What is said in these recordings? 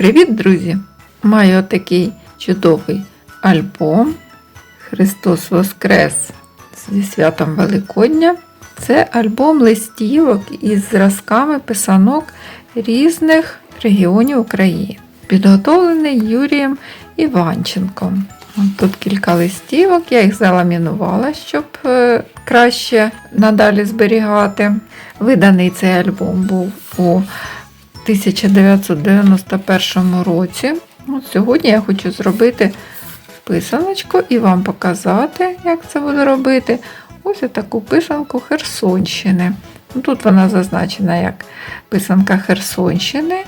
Привіт, друзі! Маю такий чудовий альбом Христос Воскрес зі святом Великодня. Це альбом листівок із зразками писанок різних регіонів України, підготовлений Юрієм Іванченком. Тут кілька листівок, я їх заламінувала, щоб е, краще надалі зберігати. Виданий цей альбом був у 1991 році. От сьогодні я хочу зробити писаночку і вам показати, як це буду робити. Ось таку писанку Херсонщини. Тут вона зазначена як писанка Херсонщини.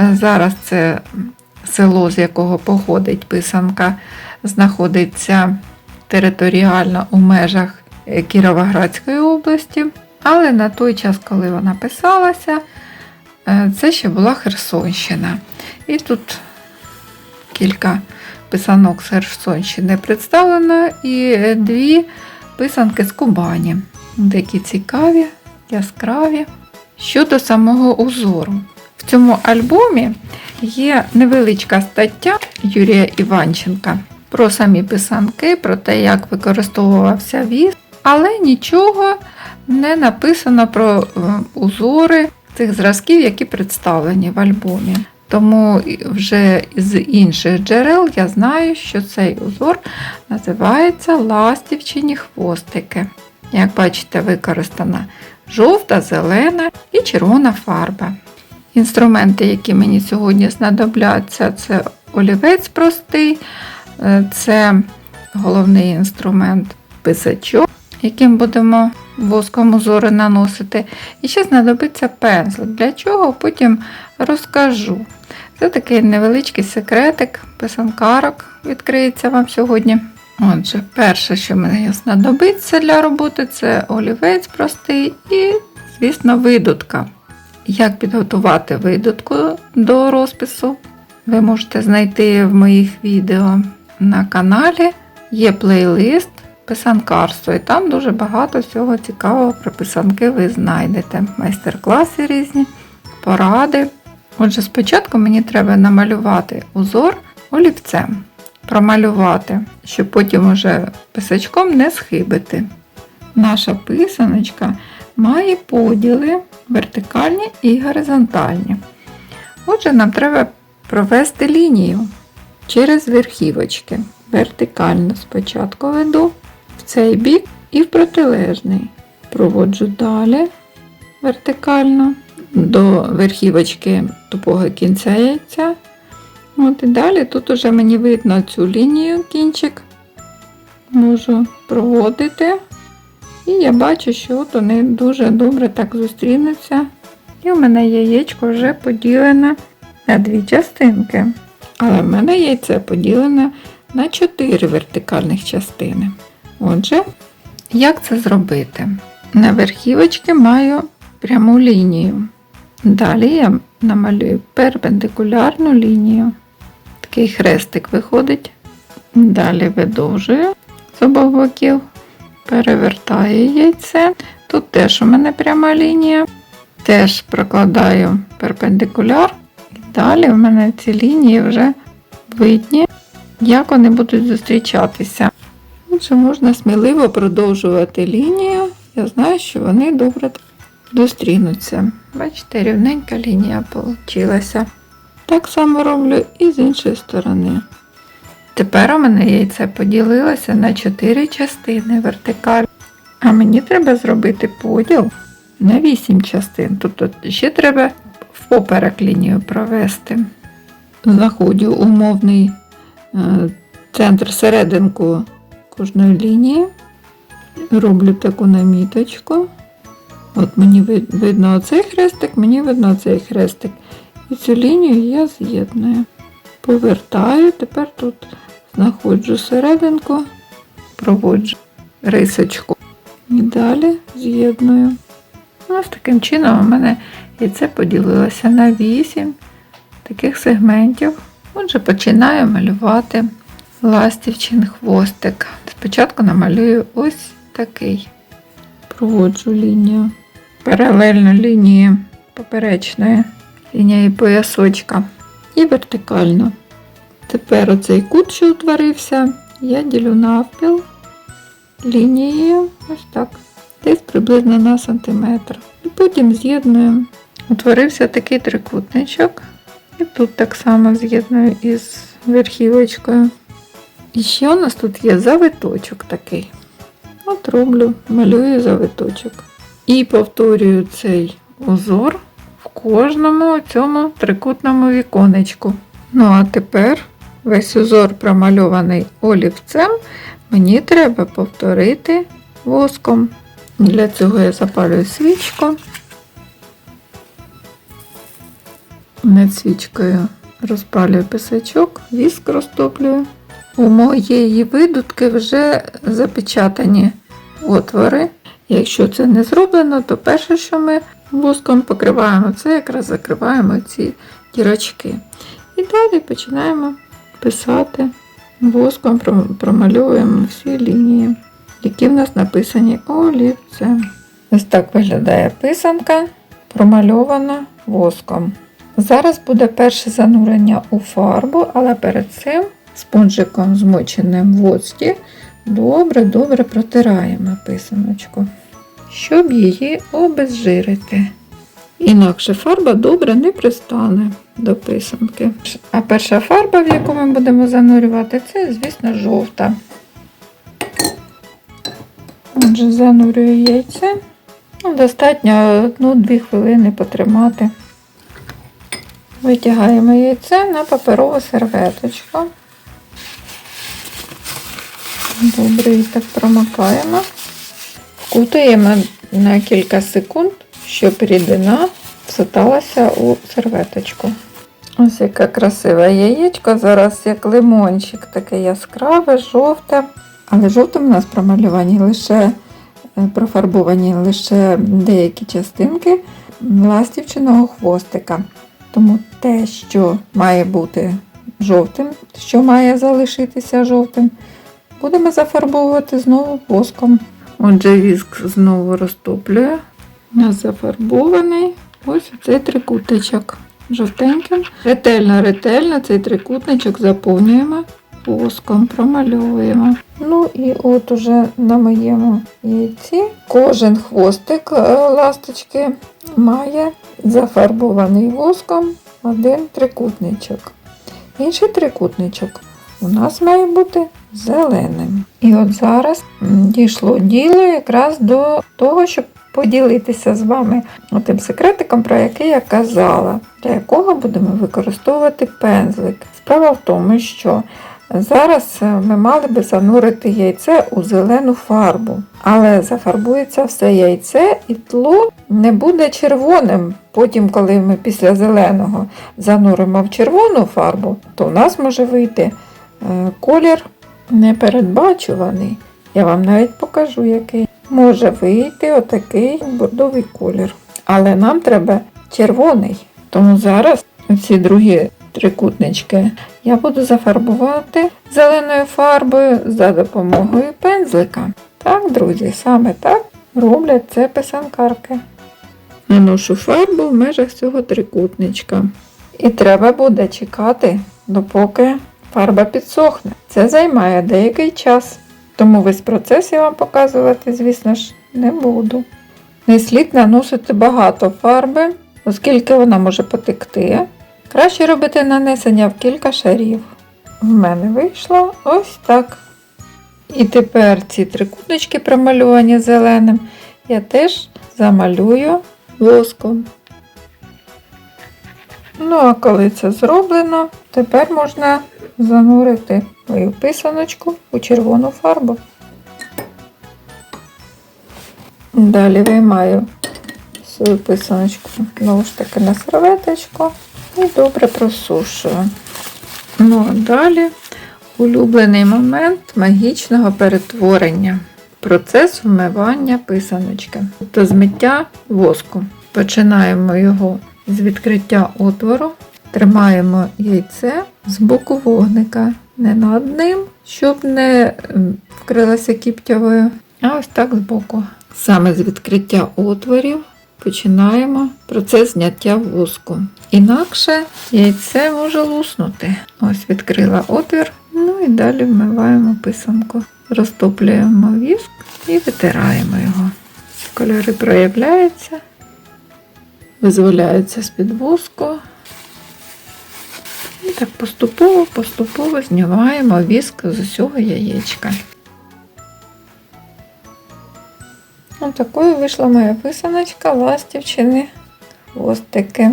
Е, Зараз це село, з якого походить писанка, знаходиться територіально у межах е, Кіровоградської області. Але на той час, коли вона писалася, це ще була Херсонщина. І тут кілька писанок з Херсонщини представлено і е, дві писанки з Кубані. Такі цікаві, яскраві. Щодо самого узору. В цьому альбомі є невеличка стаття Юрія Іванченка про самі писанки, про те, як використовувався віз, але нічого не написано про е, узори цих зразків, які представлені в альбомі. Тому вже з інших джерел я знаю, що цей узор називається ластівчині хвостики. Як бачите, використана жовта, зелена і червона фарба. Інструменти, які мені сьогодні знадобляться, це олівець простий, е, це головний інструмент писачок, яким будемо воском узори наносити. І ще знадобиться пензлик. Для чого потім розкажу. Це такий невеличкий секретик, писанкарок відкриється вам сьогодні. Отже, перше, що мені знадобиться для роботи, це олівець простий і, звісно, видутка. Як підготувати видутку до розпису, ви можете знайти в моїх відео на каналі. Є плейлист писанкарство, і там дуже багато всього цікавого про писанки ви знайдете. Майстер-класи різні, поради. Отже, спочатку мені треба намалювати узор олівцем, промалювати, щоб потім уже писачком не схибити. Наша писаночка має поділи вертикальні і горизонтальні. Отже, нам треба провести лінію через верхівочки. Вертикально спочатку веду в цей бік і в протилежний. Проводжу далі вертикально до верхівочки тупого кінця яйця. От І далі тут уже мені видно цю лінію кінчик. Можу проводити. І я бачу, що от вони дуже добре так зустрінуться. І в мене яєчко вже поділене на дві частинки. Але в мене яйце поділене на чотири вертикальних частини. Отже, як це зробити? На верхівочки маю пряму лінію. Далі я намалюю перпендикулярну лінію. Такий хрестик виходить. Далі видовжую з обох боків, перевертаю яйце. Тут теж у мене пряма лінія. Теж прокладаю перпендикуляр. І далі в мене ці лінії вже видні, як вони будуть зустрічатися. Отже, можна сміливо продовжувати лінію. Я знаю, що вони добре зустрінуться. Бачите, рівненька лінія вийшла. Так само роблю і з іншої сторони. Тепер у мене яйце поділилося на 4 частини вертикаль. А мені треба зробити поділ на 8 частин. Тобто ще треба впоперек лінію провести. Заходжу умовний е, центр серединку кожної лінії. Роблю таку наміточку. От мені видно оцей хрестик, мені видно оцей хрестик. І цю лінію я з'єдную. Повертаю, тепер тут знаходжу серединку, проводжу рисочку. І далі з'єдную. Ось таким чином у мене яйце поділилося на 8 таких сегментів. Отже, починаю малювати ластівчин хвостик. Спочатку намалюю ось такий. Проводжу лінію. Паралельно лінії поперечної лінії поясочка. і вертикально. Тепер оцей кут, що утворився, я ділю навпіл лінією, ось так, десь приблизно на сантиметр. І потім з'єднуємо. Утворився такий трикутничок. І тут так само з'єдную із верхівочкою. І ще у нас тут є завиточок такий. От роблю, малюю завиточок. І повторюю цей узор в кожному цьому трикутному віконечку. Ну а тепер весь узор промальований олівцем, мені треба повторити воском. Для цього я запалюю свічку. Над свічкою розпалюю писачок, віск розтоплюю. У моєї видутки вже запечатані отвори. Якщо це не зроблено, то перше, що ми воском покриваємо, це якраз закриваємо ці дірочки. І далі починаємо писати воском, промальовуємо всі лінії, які в нас написані олівцем. Ось так виглядає писанка, промальована воском. Зараз буде перше занурення у фарбу, але перед цим спонжиком змоченим в воці добре-добре протираємо писаночку, щоб її обезжирити. Інакше фарба добре не пристане до писанки. А перша фарба, в яку ми будемо занурювати, це, звісно, жовта. Отже, занурюю яйце. Ну, Достатньо 1-2 хвилини потримати. Витягаємо яйце на паперову серветочку. Добре, її так промикаємо. Вкутуємо на кілька секунд, щоб рідина всоталася у серветочку. Ось яке красиве яєчко. Зараз як лимончик, таке яскраве, жовте. Але жовтим у нас промальовані лише е, профарбовані лише деякі частинки ластівчиного хвостика. Тому те, що має бути жовтим, що має залишитися жовтим, будемо зафарбовувати знову воском. Отже, віск знову розтоплює. У нас зафарбований ось цей трикутничок жовтеньким. Ретельно, ретельно цей трикутничок заповнюємо воском, промальовуємо. Ну і от уже на моєму яйці кожен хвостик е, ласточки має зафарбований воском один трикутничок. Інший трикутничок у нас має бути зеленим. І от зараз дійшло діло якраз до того, щоб поділитися з вами тим секретиком, про який я казала, для якого будемо використовувати пензлик. Справа в тому, що зараз е, ми мали би занурити яйце у зелену фарбу, але зафарбується все яйце і тло не буде червоним. Потім, коли ми після зеленого зануримо в червону фарбу, то в нас може вийти е, колір непередбачуваний. Я вам навіть покажу, який. Може вийти отакий бордовий колір. Але нам треба червоний. Тому зараз ці другі трикутнички я буду зафарбувати зеленою фарбою за допомогою пензлика. Так, друзі, саме так роблять це писанкарки. Наношу фарбу в межах цього трикутничка. І треба буде чекати, допоки фарба підсохне. Це займає деякий час. Тому весь процес я вам показувати, звісно ж, не буду. Не слід наносити багато фарби, оскільки вона може потекти. Краще робити нанесення в кілька шарів. В мене вийшло ось так. І тепер ці трикутнички промальовані зеленим я теж замалюю воском. Ну, а коли це зроблено, тепер можна занурити мою писаночку у червону фарбу. Далі виймаю свою писаночку знову ж таки на серветочку і добре просушую. Ну а далі улюблений момент магічного перетворення. Процес вмивання писаночки, тобто змиття воску. Починаємо його з відкриття отвору, тримаємо яйце з боку вогника, не над ним, щоб не ем, вкрилося кіптявою, а ось так з боку. Саме з відкриття отворів починаємо процес зняття воску. Інакше яйце може луснути. Ось відкрила отвір. Ну і далі вмиваємо писанку. Розтоплюємо віск і витираємо його. Кольори проявляються, визволяються з-під воску. І так поступово, поступово знімаємо віск з усього яєчка. Ось такою вийшла моя писаночка, ластівчини, хвостики.